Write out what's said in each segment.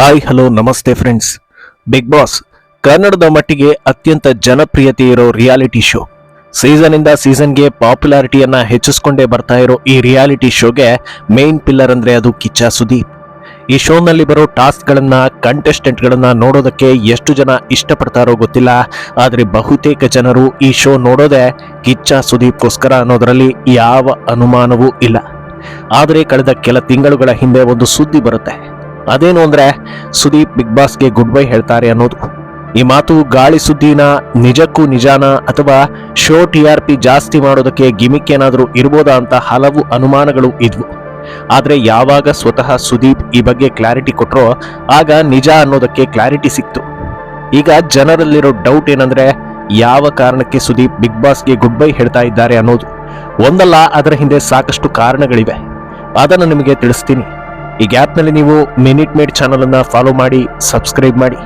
Hi hello ನಮಸ್ತೆ friends big boss ಕನ್ನಡದ ಮಟ್ಟಿಗೆ ಅತ್ಯಂತ ಜನಪ್ರಿಯತೆ ಇರೋ ರಿಯಾಲಿಟಿ ಶೋ ಸೀಸನ್ ಇಂದ ಸೀಸನ್ಗೆ ಪಾಪ್ಯುಲಾರಿಟಿಯನ್ನ ಹೆಚ್ಚಿಸ್ಕೊಂಡೇ ಬರ್ತಾ ಇರೋ ಈ ರಿಯಾಲಿಟಿ ಶೋಗೆ ಮೇನ್ ಪಿಲ್ಲರ್ ಅಂದ್ರೆ ಅದು ಕಿಚ್ಚ ಸುದೀಪ್. ಈ ಶೋನಲ್ಲಿ ಬರೋ ಟಾಸ್ಕ್ಗಳನ್ನ ಕಂಟೆಸ್ಟೆಂಟ್ಗಳನ್ನ ನೋಡೋದಕ್ಕೆ ಎಷ್ಟು ಜನ ಇಷ್ಟಪಡ್ತಾರೋ ಗೊತ್ತಿಲ್ಲ. ಆದ್ರೆ ಬಹುತೇಕ ಜನರು ಈ ಶೋ ನೋಡೋದೇ ಕಿಚ್ಚ ಸುದೀಪ್ಗೋಸ್ಕರ ಅನ್ನೋದರಲ್ಲಿ ಯಾವ ಅನುಮಾನವೂ ಇಲ್ಲ. ಆದರೆ ಕಳೆದ ಕೆಲ ತಿಂಗಳುಗಳ ಹಿಂದೆ ಒಂದು ಸುದ್ದಿ ಬರುತ್ತೆ. ಅದೇನು ಅಂದ್ರೆ ಸುದೀಪ್ ಬಿಗ್ ಬಾಸ್ಗೆ ಗುಡ್ ಬೈ ಹೇಳ್ತಾರೆ ಅನ್ನೋದು. ಈ ಮಾತು ಗಾಳಿ ಸುದ್ದಿನ, ನಿಜಕ್ಕೂ ನಿಜಾನ ಅಥವಾ ಶೋ ಟಿ ಆರ್ ಪಿ ಜಾಸ್ತಿ ಮಾಡೋದಕ್ಕೆ ಗಿಮಿಕ್ ಏನಾದರೂ ಇರ್ಬೋದಾ ಅಂತ ಹಲವು ಅನುಮಾನಗಳು ಇದ್ವು. ಆದರೆ ಯಾವಾಗ ಸ್ವತಃ ಸುದೀಪ್ ಈ ಬಗ್ಗೆ ಕ್ಲಾರಿಟಿ ಕೊಟ್ಟರೋ ಆಗ ನಿಜ ಅನ್ನೋದಕ್ಕೆ ಕ್ಲಾರಿಟಿ ಸಿಕ್ತು. ಈಗ ಜನರಲ್ಲಿರೋ ಡೌಟ್ ಏನಂದ್ರೆ ಯಾವ ಕಾರಣಕ್ಕೆ ಸುದೀಪ್ ಬಿಗ್ ಬಾಸ್ಗೆ ಗುಡ್ ಬೈ ಹೇಳ್ತಾ ಇದ್ದಾರೆ ಅನ್ನೋದು. ಒಂದಲ್ಲ, ಅದರ ಹಿಂದೆ ಸಾಕಷ್ಟು ಕಾರಣಗಳಿವೆ. ಅದನ್ನು ನಿಮಗೆ ತಿಳಿಸ್ತೀನಿ. ಈ ಗ್ಯಾಪ್ನಲ್ಲಿ ನೀವು ಮಿನಿಟ್ ಮೇಡ್ ಚಾನಲ್ ಅನ್ನ ಫಾಲೋ ಮಾಡಿ, ಸಬ್ಸ್ಕ್ರೈಬ್ ಮಾಡಿ.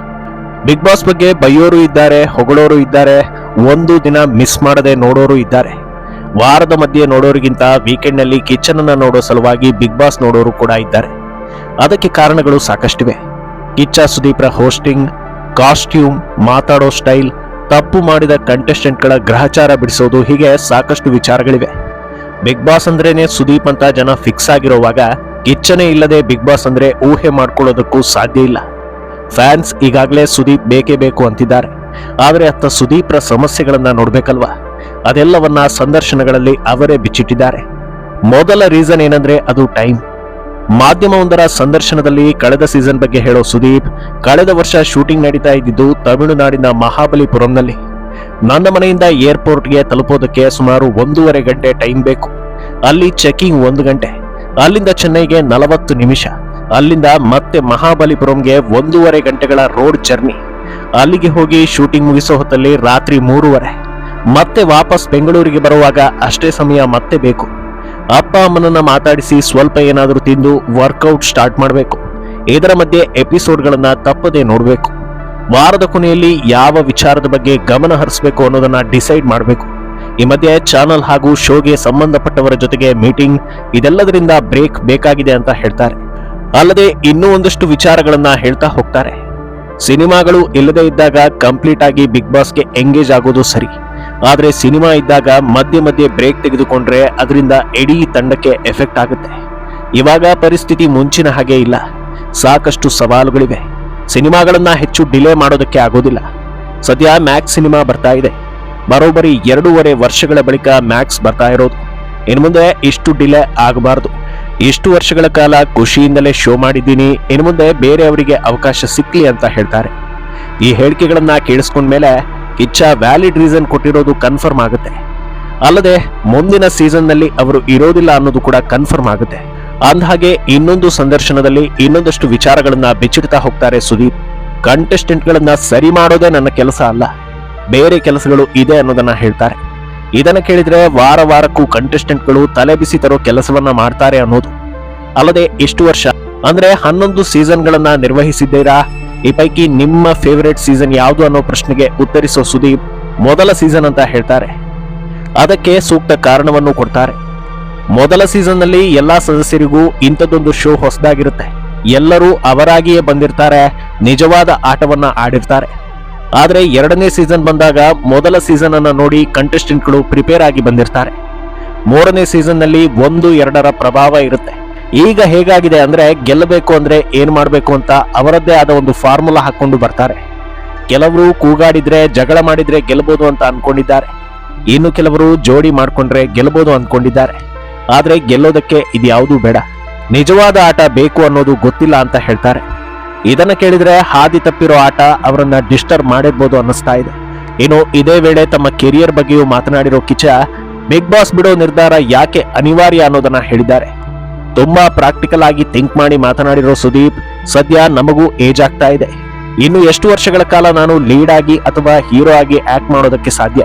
ಬಿಗ್ ಬಾಸ್ ಬಗ್ಗೆ ಬೈಯೋರು ಇದ್ದಾರೆ, ಹೊಗಳೋರು ಇದ್ದಾರೆ, ಒಂದು ದಿನ ಮಿಸ್ ಮಾಡದೆ ನೋಡೋರು ಇದ್ದಾರೆ. ವಾರದ ಮಧ್ಯೆ ನೋಡೋರಿಗಿಂತ ವೀಕೆಂಡ್ನಲ್ಲಿ ಕಿಚನ್ ಅನ್ನ ನೋಡೋ ಸಲುವಾಗಿ ಬಿಗ್ ಬಾಸ್ ನೋಡೋರು ಕೂಡ ಇದ್ದಾರೆ. ಅದಕ್ಕೆ ಕಾರಣಗಳು ಸಾಕಷ್ಟಿವೆ. ಕಿಚ್ಚ ಸುದೀಪ್ರ ಹೋಸ್ಟಿಂಗ್, ಕಾಸ್ಟ್ಯೂಮ್, ಮಾತಾಡೋ ಸ್ಟೈಲ್, ತಪ್ಪು ಮಾಡಿದ ಕಂಟೆಸ್ಟೆಂಟ್ಗಳ ಗ್ರಹಚಾರ ಬಿಡಿಸೋದು ಹೀಗೆ ಸಾಕಷ್ಟು ವಿಚಾರಗಳಿವೆ. ಬಿಗ್ ಬಾಸ್ ಅಂದ್ರೇನೆ ಸುದೀಪ್ ಅಂತ ಜನ ಫಿಕ್ಸ್ ಆಗಿರೋವಾಗ ಕಿಚ್ಚನೆ ಇಲ್ಲದೆ ಬಿಗ್ ಬಾಸ್ ಅಂದ್ರೆ ಊಹೆ ಮಾಡ್ಕೊಳ್ಳೋದಕ್ಕೂ ಸಾಧ್ಯ ಇಲ್ಲ. ಫ್ಯಾನ್ಸ್ ಈಗಾಗಲೇ ಸುದೀಪ್ ಬೇಕೇ ಬೇಕು ಅಂತಿದ್ದಾರೆ. ಆದರೆ ಅತ್ತ ಸುದೀಪ್ರ ಸಮಸ್ಯೆಗಳನ್ನ ನೋಡ್ಬೇಕಲ್ವಾ? ಅದೆಲ್ಲವನ್ನ ಸಂದರ್ಶನಗಳಲ್ಲಿ ಅವರೇ ಬಿಚ್ಚಿಟ್ಟಿದ್ದಾರೆ. ಮೊದಲ ರೀಸನ್ ಏನಂದ್ರೆ ಅದು ಟೈಮ್ ಮಾಧ್ಯಮವೊಂದರ ಸಂದರ್ಶನದಲ್ಲಿ ಕಳೆದ ಸೀಸನ್ ಬಗ್ಗೆ ಹೇಳೋ ಸುದೀಪ್, ಕಳೆದ ವರ್ಷ ಶೂಟಿಂಗ್ ನಡೀತಾ ಇದ್ದಿದ್ದು ತಮಿಳುನಾಡಿನ ಮಹಾಬಲಿಪುರಂನಲ್ಲಿ. ನನ್ನ ಮನೆಯಿಂದ ಏರ್ಪೋರ್ಟ್ಗೆ ತಲುಪೋದಕ್ಕೆ ಸುಮಾರು ಒಂದೂವರೆ ಗಂಟೆ ಟೈಮ್ ಬೇಕು. ಅಲ್ಲಿ ಚೆಕಿಂಗ್ ಒಂದು ಗಂಟೆ. ಅಲ್ಲಿಂದ ಚೆನ್ನೈಗೆ ನಲವತ್ತು ನಿಮಿಷ. ಅಲ್ಲಿಂದ ಮತ್ತೆ ಮಹಾಬಲಿಪುರಂಗೆ ಒಂದೂವರೆ ಗಂಟೆಗಳ ರೋಡ್ ಜರ್ನಿ. ಅಲ್ಲಿಗೆ ಹೋಗಿ ಶೂಟಿಂಗ್ ಮುಗಿಸೋ ಹೊತ್ತಲ್ಲಿ ರಾತ್ರಿ ಮೂರುವರೆ. ಮತ್ತೆ ವಾಪಸ್ ಬೆಂಗಳೂರಿಗೆ ಬರುವಾಗ ಅಷ್ಟೇ ಸಮಯ ಮತ್ತೆ ಬೇಕು. ಅಪ್ಪ ಅಮ್ಮನನ್ನ ಮಾತಾಡಿಸಿ ಸ್ವಲ್ಪ ಏನಾದರೂ ತಿಂದು ವರ್ಕೌಟ್ ಸ್ಟಾರ್ಟ್ ಮಾಡಬೇಕು. ಇದರ ಮಧ್ಯೆ ಎಪಿಸೋಡ್ಗಳನ್ನ ತಪ್ಪದೆ ನೋಡಬೇಕು. ವಾರದ ಕೊನೆಯಲ್ಲಿ ಯಾವ ವಿಚಾರದ ಬಗ್ಗೆ ಗಮನ ಹರಿಸಬೇಕು ಅನ್ನೋದನ್ನ ಡಿಸೈಡ್ ಮಾಡಬೇಕು. ಈ ಮಧ್ಯೆ ಚಾನಲ್ ಹಾಗೂ ಶೋಗೆ ಸಂಬಂಧಪಟ್ಟವರ ಜೊತೆಗೆ ಮೀಟಿಂಗ್ ಇದೆಲ್ಲದರಿಂದ ಬ್ರೇಕ್ ಬೇಕಾಗಿದೆ ಅಂತ ಹೇಳ್ತಾರೆ. ಅಲ್ಲದೆ ಇನ್ನೂ ಒಂದಷ್ಟು ವಿಚಾರಗಳನ್ನ ಹೇಳ್ತಾ ಹೋಗ್ತಾರೆ. ಸಿನಿಮಾಗಳು ಇಲ್ಲದೆ ಇದ್ದಾಗ ಕಂಪ್ಲೀಟ್ ಆಗಿ ಬಿಗ್ ಬಾಸ್ಗೆ ಎಂಗೇಜ್ ಆಗೋದು ಸರಿ. ಆದರೆ ಸಿನಿಮಾ ಇದ್ದಾಗ ಮಧ್ಯೆ ಮಧ್ಯೆ ಬ್ರೇಕ್ ತೆಗೆದುಕೊಂಡ್ರೆ ಅದರಿಂದ ಇಡೀ ತಂಡಕ್ಕೆ ಎಫೆಕ್ಟ್ ಆಗುತ್ತೆ. ಇವಾಗ ಪರಿಸ್ಥಿತಿ ಮುಂಚಿನ ಹಾಗೆ ಇಲ್ಲ. ಸಾಕಷ್ಟು ಸವಾಲುಗಳಿವೆ. ಸಿನಿಮಾಗಳನ್ನ ಹೆಚ್ಚು ಡಿಲೇ ಮಾಡೋದಕ್ಕೆ ಆಗೋದಿಲ್ಲ. ಸದ್ಯ ಮ್ಯಾಕ್ಸ್ ಸಿನಿಮಾ ಬರ್ತಾ ಇದೆ. ಬರೋಬ್ಬರಿ ಎರಡೂವರೆ ವರ್ಷಗಳ ಬಳಿಕ ಮ್ಯಾಕ್ಸ್ ಬರ್ತಾ ಇರೋದು. ಇನ್ನು ಮುಂದೆ ಇಷ್ಟು ಡಿಲೇ ಆಗಬಾರದು. ಇಷ್ಟು ವರ್ಷಗಳ ಕಾಲ ಖುಷಿಯಿಂದಲೇ ಶೋ ಮಾಡಿದ್ದೀನಿ. ಇನ್ನು ಮುಂದೆ ಬೇರೆಯವರಿಗೆ ಅವಕಾಶ ಸಿಕ್ಕಲಿ ಅಂತ ಹೇಳ್ತಾರೆ. ಈ ಹೇಳಿಕೆಗಳನ್ನ ಕೇಳಿಸ್ಕೊಂಡ್ಮೇಲೆ ಕಿಚ್ಚ ವ್ಯಾಲಿಡ್ ರೀಸನ್ ಕೊಟ್ಟಿರೋದು ಕನ್ಫರ್ಮ್ ಆಗುತ್ತೆ. ಅಲ್ಲದೆ ಮುಂದಿನ ಸೀಸನ್ನಲ್ಲಿ ಅವರು ಇರೋದಿಲ್ಲ ಅನ್ನೋದು ಕೂಡ ಕನ್ಫರ್ಮ್ ಆಗುತ್ತೆ. ಅಂದಹಾಗೆ ಇನ್ನೊಂದು ಸಂದರ್ಶನದಲ್ಲಿ ಇನ್ನೊಂದಷ್ಟು ವಿಚಾರಗಳನ್ನ ಬಿಚ್ಚಿಡ್ತಾ ಹೋಗ್ತಾರೆ ಸುದೀಪ್. ಕಂಟೆಸ್ಟೆಂಟ್ಗಳನ್ನ ಸರಿ ಮಾಡೋದೇ ನನ್ನ ಕೆಲಸ ಅಲ್ಲ. ಬೇರೆ ಕೆಲಸಗಳು ಇದೆ ಅನ್ನೋದನ್ನ ಹೇಳ್ತಾರೆ. ಇದನ್ನ ಕೇಳಿದ್ರೆ ವಾರ ವಾರಕ್ಕೂ ಕಂಟೆಸ್ಟೆಂಟ್ಗಳು ತಲೆ ಬಿಸಿ ತರೋ ಕೆಲಸವನ್ನ ಮಾಡ್ತಾರೆ ಅನ್ನೋದು. ಅಲ್ಲದೆ ಇಷ್ಟು ವರ್ಷ? ಅಂದ್ರೆ ಹನ್ನೊಂದು ಸೀಸನ್ಗಳನ್ನ ನಿರ್ವಹಿಸಿದ್ದೀರಾ? ಈ ಪೈಕಿ ನಿಮ್ಮ ಫೇವರೇಟ್ ಸೀಸನ್ ಯಾವುದು ಅನ್ನೋ ಪ್ರಶ್ನೆಗೆ ಉತ್ತರಿಸೋ ಸುದೀಪ್ ಮೊದಲ ಸೀಸನ್ ಅಂತ ಹೇಳ್ತಾರೆ. ಅದಕ್ಕೆ ಸೂಕ್ತ ಕಾರಣವನ್ನು ಕೊಡ್ತಾರೆ. ಮೊದಲ ಸೀಸನ್ನಲ್ಲಿ ಎಲ್ಲಾ ಸದಸ್ಯರಿಗೂ ಇಂಥದ್ದೊಂದು ಶೋ ಹೊಸದಾಗಿರುತ್ತೆ. ಎಲ್ಲರೂ ಅವರಾಗಿಯೇ ಬಂದಿರ್ತಾರೆ, ನಿಜವಾದ ಆಟವನ್ನ ಆಡಿರ್ತಾರೆ. ಆದ್ರೆ ಎರಡನೇ ಸೀಸನ್ ಬಂದಾಗ ಮೊದಲ ಸೀಸನ್ ಅನ್ನು ನೋಡಿ ಕಂಟೆಸ್ಟೆಂಟ್ಗಳು ಪ್ರಿಪೇರ್ ಆಗಿ ಬಂದಿರ್ತಾರೆ. ಮೂರನೇ ಸೀಸನ್ನಲ್ಲಿ ಒಂದು, ಎರಡರ ಪ್ರಭಾವ ಇರುತ್ತೆ. ಈಗ ಹೇಗಾಗಿದೆ ಅಂದ್ರೆ ಗೆಲ್ಲಬೇಕು ಅಂದ್ರೆ ಏನ್ ಮಾಡಬೇಕು ಅಂತ ಅವರದ್ದೇ ಆದ ಒಂದು ಫಾರ್ಮುಲಾ ಹಾಕೊಂಡು ಬರ್ತಾರೆ. ಕೆಲವರು ಕೂಗಾಡಿದ್ರೆ, ಜಗಳ ಮಾಡಿದ್ರೆ ಗೆಲ್ಲಬಹುದು ಅಂತ ಅನ್ಕೊಂಡಿದ್ದಾರೆ. ಇನ್ನು ಕೆಲವರು ಜೋಡಿ ಮಾಡ್ಕೊಂಡ್ರೆ ಗೆಲ್ಲಬಹುದು ಅನ್ಕೊಂಡಿದ್ದಾರೆ. ಆದ್ರೆ ಗೆಲ್ಲೋದಕ್ಕೆ ಇದ್ಯಾವುದೂ ಬೇಡ. ನಿಜವಾದ ಆಟ ಬೇಕು ಅನ್ನೋದು ಗೊತ್ತಿಲ್ಲ ಅಂತ ಹೇಳ್ತಾರೆ. ಇದನ್ನ ಕೇಳಿದ್ರೆ ಹಾದಿ ತಪ್ಪಿರೋ ಆಟ ಅವರನ್ನ ಡಿಸ್ಟರ್ಬ್ ಮಾಡಿರ್ಬೋದು ಅನ್ನಿಸ್ತಾ ಇದೆ. ಇನ್ನು ಇದೇ ವೇಳೆ ತಮ್ಮ ಕೆರಿಯರ್ ಬಗ್ಗೆಯೂ ಮಾತನಾಡಿರೋ ಕಿಚ ಬಿಗ್ ಬಾಸ್ ಬಿಡೋ ನಿರ್ಧಾರ ಯಾಕೆ ಅನಿವಾರ್ಯ ಅನ್ನೋದನ್ನ ಹೇಳಿದ್ದಾರೆ. ತುಂಬಾ ಪ್ರಾಕ್ಟಿಕಲ್ ಆಗಿ ಥಿಂಕ್ ಮಾಡಿ ಮಾತನಾಡಿರೋ ಸುದೀಪ್, ಸದ್ಯ ನಮಗೂ ಏಜ್ ಆಗ್ತಾ ಇದೆ. ಇನ್ನು ಎಷ್ಟು ವರ್ಷಗಳ ಕಾಲ ನಾನು ಲೀಡ್ ಆಗಿ ಅಥವಾ ಹೀರೋ ಆಗಿ ಆಕ್ಟ್ ಮಾಡೋದಕ್ಕೆ ಸಾಧ್ಯ?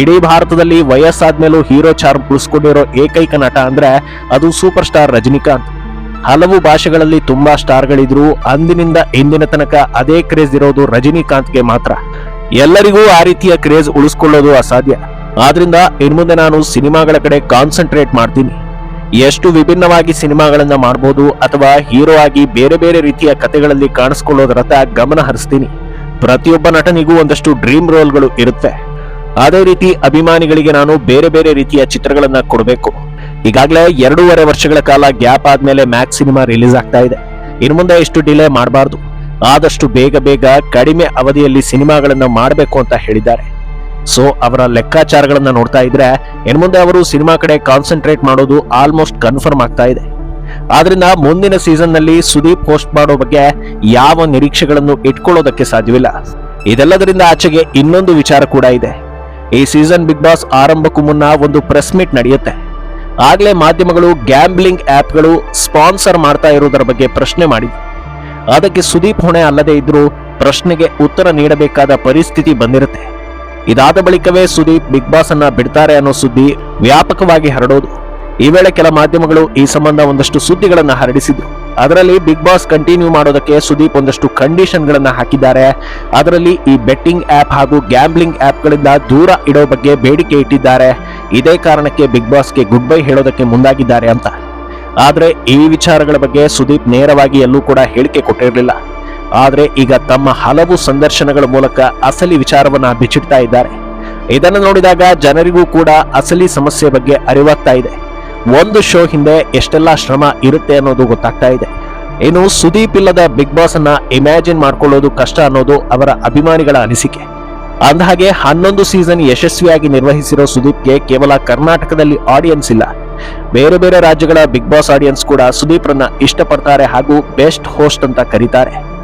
ಇಡೀ ಭಾರತದಲ್ಲಿ ವಯಸ್ಸಾದ್ಮೇಲೂ ಹೀರೋ ಚಾರ್ಮ್ ಉಳಿಸ್ಕೊಂಡಿರೋ ಏಕೈಕ ನಟ ಅಂದ್ರೆ ಅದು ಸೂಪರ್ ಸ್ಟಾರ್ ರಜನಿಕಾಂತ್. ಹಲವು ಭಾಷೆಗಳಲ್ಲಿ ತುಂಬಾ ಸ್ಟಾರ್ಗಳಿದ್ರು. ಅಂದಿನಿಂದ ಇಂದಿನ ತನಕ ಅದೇ ಕ್ರೇಜ್ ಇರೋದು ರಜನಿಕಾಂತ್ಗೆ ಮಾತ್ರ. ಎಲ್ಲರಿಗೂ ಆ ರೀತಿಯ ಕ್ರೇಜ್ ಉಳಿಸ್ಕೊಳ್ಳೋದು ಅಸಾಧ್ಯ. ಆದ್ರಿಂದ ಇನ್ಮುಂದೆ ನಾನು ಸಿನಿಮಾಗಳ ಕಡೆ ಕಾನ್ಸಂಟ್ರೇಟ್ ಮಾಡ್ತೀನಿ. ಎಷ್ಟು ವಿಭಿನ್ನವಾಗಿ ಸಿನಿಮಾಗಳನ್ನ ಮಾಡಬಹುದು ಅಥವಾ ಹೀರೋ ಆಗಿ ಬೇರೆ ಬೇರೆ ರೀತಿಯ ಕಥೆಗಳಲ್ಲಿ ಕಾಣಿಸ್ಕೊಳ್ಳೋದರತ್ತ ಗಮನ ಹರಿಸ್ತೀನಿ. ಪ್ರತಿಯೊಬ್ಬ ನಟನಿಗೂ ಒಂದಷ್ಟು ಡ್ರೀಮ್ ರೋಲ್ಗಳು ಇರುತ್ತೆ. ಅದೇ ರೀತಿ ಅಭಿಮಾನಿಗಳಿಗೆ ನಾನು ಬೇರೆ ಬೇರೆ ರೀತಿಯ ಚಿತ್ರಗಳನ್ನ ಕೊಡಬೇಕು. ಈಗಾಗಲೇ ಎರಡೂವರೆ ವರ್ಷಗಳ ಕಾಲ ಗ್ಯಾಪ್ ಆದ್ಮೇಲೆ ಮ್ಯಾಕ್ಸ್ ಸಿನಿಮಾ ರಿಲೀಸ್ ಆಗ್ತಾ ಇದೆ. ಇನ್ನು ಮುಂದೆ ಇಷ್ಟು ಡಿಲೇ ಮಾಡಬಾರ್ದು. ಆದಷ್ಟು ಬೇಗ ಬೇಗ ಕಡಿಮೆ ಅವಧಿಯಲ್ಲಿ ಸಿನಿಮಾಗಳನ್ನ ಮಾಡಬೇಕು ಅಂತ ಹೇಳಿದ್ದಾರೆ. ಸೊ, ಅವರ ಲೆಕ್ಕಾಚಾರಗಳನ್ನ ನೋಡ್ತಾ ಇದ್ರೆ, ಇನ್ನು ಮುಂದೆ ಅವರು ಸಿನಿಮಾ ಕಡೆ ಕಾನ್ಸಂಟ್ರೇಟ್ ಮಾಡೋದು ಆಲ್ಮೋಸ್ಟ್ ಕನ್ಫರ್ಮ್ ಆಗ್ತಾ ಇದೆ. ಆದ್ರಿಂದ ಮುಂದಿನ ಸೀಸನ್ನಲ್ಲಿ ಸುದೀಪ್ ಪೋಸ್ಟ್ ಮಾಡೋ ಬಗ್ಗೆ ಯಾವ ನಿರೀಕ್ಷೆಗಳನ್ನು ಇಟ್ಕೊಳ್ಳೋದಕ್ಕೆ ಸಾಧ್ಯವಿಲ್ಲ. ಇದೆಲ್ಲದರಿಂದ ಆಚೆಗೆ ಇನ್ನೊಂದು ವಿಚಾರ ಕೂಡ ಇದೆ. ಈ ಸೀಸನ್ ಬಿಗ್ ಬಾಸ್ ಆರಂಭಕ್ಕೂ ಮುನ್ನ ಒಂದು ಪ್ರೆಸ್ ಮೀಟ್ ನಡೆಯುತ್ತೆ. ಆಗ್ಲೇ ಮಾಧ್ಯಮಗಳು ಗ್ಯಾಂಬ್ಲಿಂಗ್ ಆ್ಯಪ್ಗಳು ಸ್ಪಾನ್ಸರ್ ಮಾಡ್ತಾ ಇರುವುದರ ಬಗ್ಗೆ ಪ್ರಶ್ನೆ ಮಾಡಿದೆ ಅದಕ್ಕೆ ಸುದೀಪ್ ಹೊಣೆ ಅಲ್ಲದೆ ಇದ್ರೂ ಪ್ರಶ್ನೆಗೆ ಉತ್ತರ ನೀಡಬೇಕಾದ ಪರಿಸ್ಥಿತಿ ಬಂದಿರುತ್ತೆ. ಇದಾದ ಬಳಿಕವೇ ಸುದೀಪ್ ಬಿಗ್ ಬಾಸ್ ಅನ್ನ ಬಿಡ್ತಾರೆ ಅನ್ನೋ ಸುದ್ದಿ ವ್ಯಾಪಕವಾಗಿ ಹರಡೋದು. ಈ ವೇಳೆ ಕೆಲ ಮಾಧ್ಯಮಗಳು ಈ ಸಂಬಂಧ ಒಂದಷ್ಟು ಸುದ್ದಿಗಳನ್ನ ಹರಡಿಸಿದ್ರು. ಅದರಲ್ಲಿ ಬಿಗ್ ಬಾಸ್ ಕಂಟಿನ್ಯೂ ಮಾಡೋದಕ್ಕೆ ಸುದೀಪ್ ಒಂದಷ್ಟು ಕಂಡೀಷನ್ ಗಳನ್ನ ಹಾಕಿದ್ದಾರೆ. ಅದರಲ್ಲಿ ಈ ಬೆಟ್ಟಿಂಗ್ ಆಪ್ ಹಾಗೂ ಗ್ಯಾಂಬ್ಲಿಂಗ್ ಆ್ಯಪ್ಗಳಿಂದ ದೂರ ಇಡೋ ಬಗ್ಗೆ ಬೇಡಿಕೆ ಇಟ್ಟಿದ್ದಾರೆ. ಇದೇ ಕಾರಣಕ್ಕೆ ಬಿಗ್ ಬಾಸ್ಗೆ ಗುಡ್ ಬೈ ಹೇಳೋದಕ್ಕೆ ಮುಂದಾಗಿದ್ದಾರೆ ಅಂತ. ಆದರೆ ಈ ವಿಚಾರಗಳ ಬಗ್ಗೆ ಸುದೀಪ್ ನೇರವಾಗಿ ಎಲ್ಲೂ ಕೂಡ ಹೇಳಿಕೆ ಕೊಟ್ಟಿರಲಿಲ್ಲ. ಆದರೆ ಈಗ ತಮ್ಮ ಹಲವು ಸಂದರ್ಶನಗಳ ಮೂಲಕ ಅಸಲಿ ವಿಚಾರವನ್ನ ಬಿಚ್ಚಿಡ್ತಾ ಇದ್ದಾರೆ. ಇದನ್ನು ನೋಡಿದಾಗ ಜನರಿಗೂ ಕೂಡ ಅಸಲಿ ಸಮಸ್ಯೆ ಬಗ್ಗೆ ಅರಿವಾಗ್ತಾ ಇದೆ. ಒಂದು ಶೋ ಹಿಂದೆ ಎಷ್ಟೆಲ್ಲ ಶ್ರಮ ಇರುತ್ತೆ ಅನ್ನೋದು ಗೊತ್ತಾಗ್ತಾ ಇದೆ. ಇನ್ನು ಸುದೀಪ್ ಇಲ್ಲದ ಬಿಗ್ ಬಾಸ್ ಅನ್ನ ಇಮ್ಯಾಜಿನ್ ಮಾಡ್ಕೊಳ್ಳೋದು ಕಷ್ಟ ಅನ್ನೋದು ಅವರ ಅಭಿಮಾನಿಗಳ ಅನಿಸಿಕೆ. ಅಂದಹಾಗೆ, ಹನ್ನೊಂದು ಸೀಸನ್ ಯಶಸ್ವಿಯಾಗಿ ನಿರ್ವಹಿಸಿರೋ ಸುದೀಪ್ಗೆ ಕೇವಲ ಕರ್ನಾಟಕದಲ್ಲಿ ಆಡಿಯನ್ಸ್ ಇಲ್ಲ. ಬೇರೆ ಬೇರೆ ರಾಜ್ಯಗಳ ಬಿಗ್ ಬಾಸ್ ಆಡಿಯನ್ಸ್ ಕೂಡ ಸುದೀಪ್ರನ್ನ ಇಷ್ಟಪಡ್ತಾರೆ ಹಾಗೂ ಬೆಸ್ಟ್ ಹೋಸ್ಟ್ ಅಂತ ಕರೀತಾರೆ.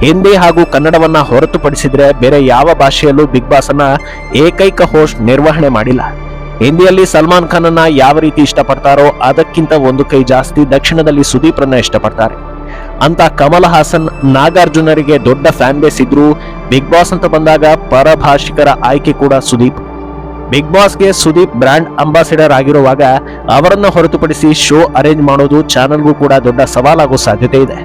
ಹಿಂದಿ ಹಾಗೂ ಕನ್ನಡವನ್ನ ಹೊರತುಪಡಿಸಿದ್ರೆ ಬೇರೆ ಯಾವ ಭಾಷೆಯಲ್ಲೂ ಬಿಗ್ ಬಾಸ್ ಅನ್ನ ಏಕೈಕ ಹೋಸ್ಟ್ ನಿರ್ವಹಣೆ ಮಾಡಿಲ್ಲ. ಹಿಂದಿಯಲ್ಲಿ ಸಲ್ಮಾನ್ ಖಾನ್ ಅನ್ನ ಯಾವ ರೀತಿ ಇಷ್ಟಪಡ್ತಾರೋ ಅದಕ್ಕಿಂತ ಒಂದು ಕೈ ಜಾಸ್ತಿ ದಕ್ಷಿಣದಲ್ಲಿ ಸುದೀಪ್ರನ್ನ ಇಷ್ಟಪಡ್ತಾರೆ. ಅಂತ ಕಮಲ್ ಹಾಸನ್ ನಾಗಾರ್ಜುನರಿಗೆ ದೊಡ್ಡ ಫ್ಯಾನ್ ಬೇಸ್ ಇದ್ರು ಬಿಗ್ ಬಾಸ್ ಅಂತ ಬಂದಾಗ ಪರಭಾಷಿಕರ ಆಯ್ಕೆ ಕೂಡ ಸುದೀಪ್. ಬಿಗ್ ಬಾಸ್ಗೆ ಸುದೀಪ್ ಬ್ರ್ಯಾಂಡ್ ಅಂಬಾಸಿಡರ್ ಆಗಿರುವಾಗ ಅವರನ್ನು ಹೊರತುಪಡಿಸಿ ಶೋ ಅರೇಂಜ್ ಮಾಡೋದು ಚಾನಲ್ಗೂ ಕೂಡ ದೊಡ್ಡ ಸವಾಲಾಗೋ ಸಾಧ್ಯತೆ ಇದೆ.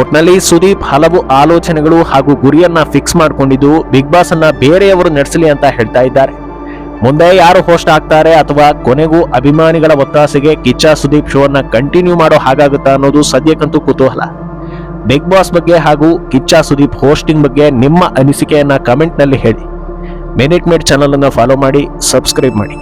ಒಟ್ನಲ್ಲಿ ಸುದೀಪ್ ಹಲವು ಆಲೋಚನೆಗಳು ಹಾಗೂ ಗುರಿಯನ್ನ ಫಿಕ್ಸ್ ಮಾಡಿಕೊಂಡಿದ್ದು ಬಿಗ್ ಬಾಸ್ ಅನ್ನ ಬೇರೆಯವರು ನಡೆಸಲಿ ಅಂತ ಹೇಳ್ತಾ ಇದ್ದಾರೆ. ಮುಂದೆ ಯಾರು ಹೋಸ್ಟ್ ಆಗ್ತಾರೆ ಅಥವಾ ಕೊನೆಗೂ ಅಭಿಮಾನಿಗಳ ಒತ್ತಾಸೆಗೆ ಕಿಚ್ಚ ಸುದೀಪ್ ಶೋ ಅನ್ನ ಕಂಟಿನ್ಯೂ ಮಾಡೋ ಹಾಗಾಗುತ್ತಾ ಅನ್ನೋದು ಸದ್ಯಕ್ಕಂತೂ ಕುತೂಹಲ. ಬಿಗ್ ಬಾಸ್ ಬಗ್ಗೆ ಹಾಗೂ ಕಿಚ್ಚ ಸುದೀಪ್ ಹೋಸ್ಟಿಂಗ್ ಬಗ್ಗೆ ನಿಮ್ಮ ಅನಿಸಿಕೆಯನ್ನು ಕಮೆಂಟ್ನಲ್ಲಿ ಹೇಳಿ. ಮಿನಿಟ್ ಮೇಡ್ ಚಾನಲನ್ನು ಫಾಲೋ ಮಾಡಿ ಸಬ್ಸ್ಕ್ರೈಬ್ ಮಾಡಿ.